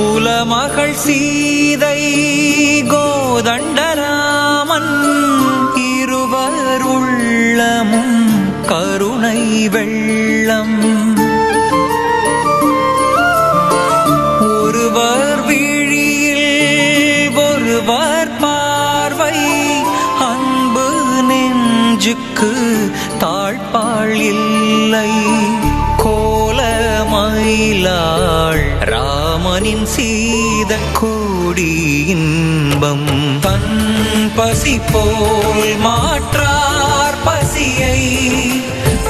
குலமகள் சீதை கோதண்டராமன் இருவருள்ளமும் கருணை வெள்ளம். ஒருவர் விழியில் ஒருவர் பார்வை அன்பு நெஞ்சுக்கு தாழ்பாள் இல்லை. கோலமயிலாள் ராமனின் சீத கோடி இன்பம். தன் பசி போல் மாற்றார் பசியை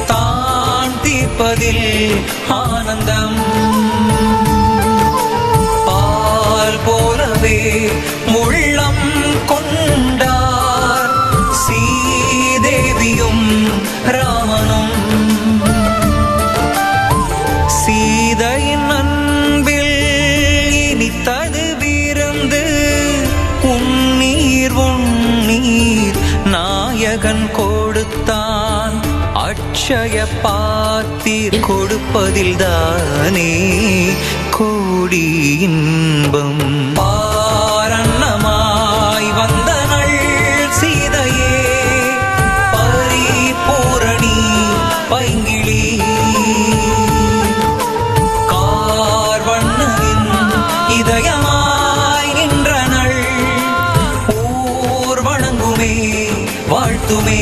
தான் தீர்ப்பதில் ஆனந்தம். பால் போலவே முள்ளம் கொண்டார். சீதேவியும் ராமனும். நாயகன் கொடுத்தான் அட்சய பாத்தீர் கொடுப்பதில் தானே கோடி இன்பம். பா வாழ்த்துமே.